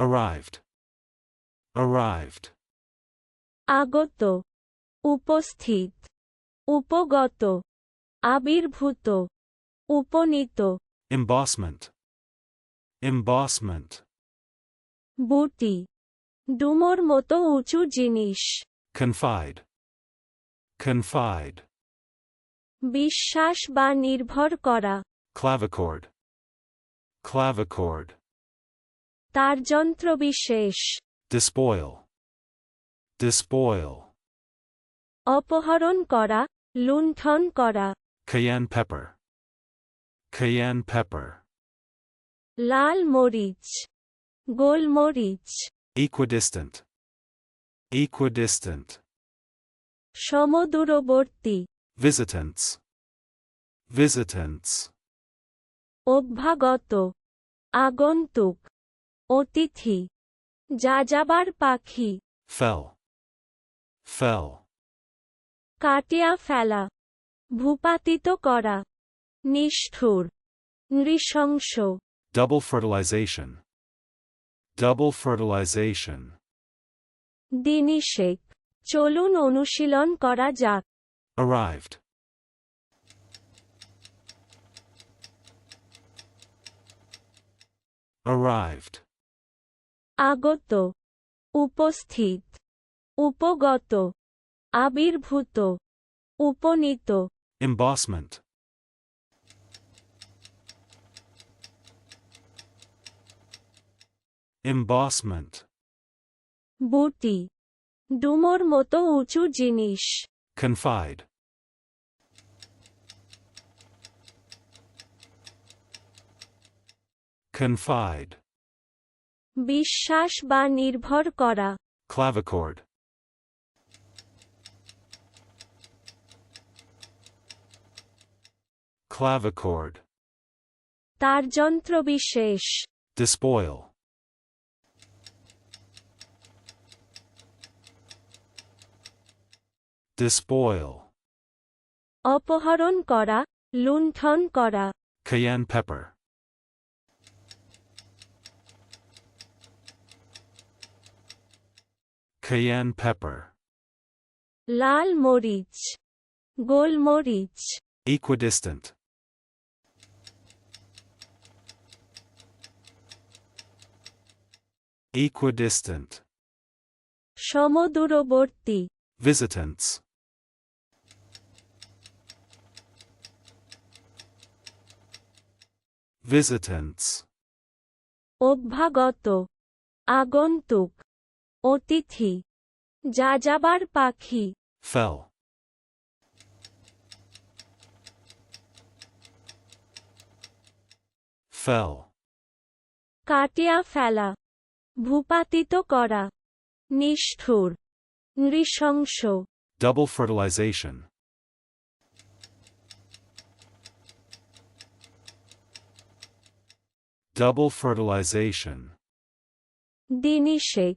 Arrived. Arrived. আগত উপস্থিত উপগত আবির্ভূত উপনীত Embossment. Embossment. বুটি ডুমোর মতো উঁচু জিনিস Confide. Confide. বিশ্বাস বা নির্ভর করা Clavichord. Clavichord. তার যন্ত্রবিশেষ। ডিসপয়েল ডিসপয়েল অপহরণ করা লুণ্ঠন করা। খেয়ান পেপার খেয়ান পেপার লাল মরিচ। গোল মরিচ। ইকুডিস্টেন্ট ইকুডিস্টেন্ট সমদূরবর্তী। ভিজিটেন্টস ভিজিটেন্টস অভ্যাগত। আগন্তুক। অতিথি। যাযাবার পাখি। ফেল ফেল কাটিয়া ফেলা। ভূপাতিত করা। নিষ্ঠুর। নৃশংস। ডাবল ফার্টিলাইজেশন ডাবল ফার্টিলাইজেশন দিনই শেখ চলুন অনুশীলন করা যাক। Arrived. Arrived. আগত উপস্থিত উপগত আবির্ভূত উপনীত। এম্বসমেন্ট এম্বসমেন্ট বুটি ডুমোর মতো উঁচু জিনিস। কনফাইড কনফাইড বিশ্বাস বা নির্ভর করা। ক্লাভাকর্ড ক্লাভাকর্ড তার যন্ত্র বিশেষ। ডিসপয়েল ডিসপয়েল অপহরণ করা লুণ্ঠন করা। Cayenne pepper Cayenne pepper. লাল মরিচ গোলমরিচ Equidistant. Equidistant. সমদূরবর্তী Visitants. Visitants. অভ্যাগত আগন্তুক অতিথি যাযাবার পাখি Fell. Fell. কাটিয়া ফেলা ভূপাতিত করা নিষ্ঠুর নৃশংস Double fertilization. Double fertilization. দিনিশেক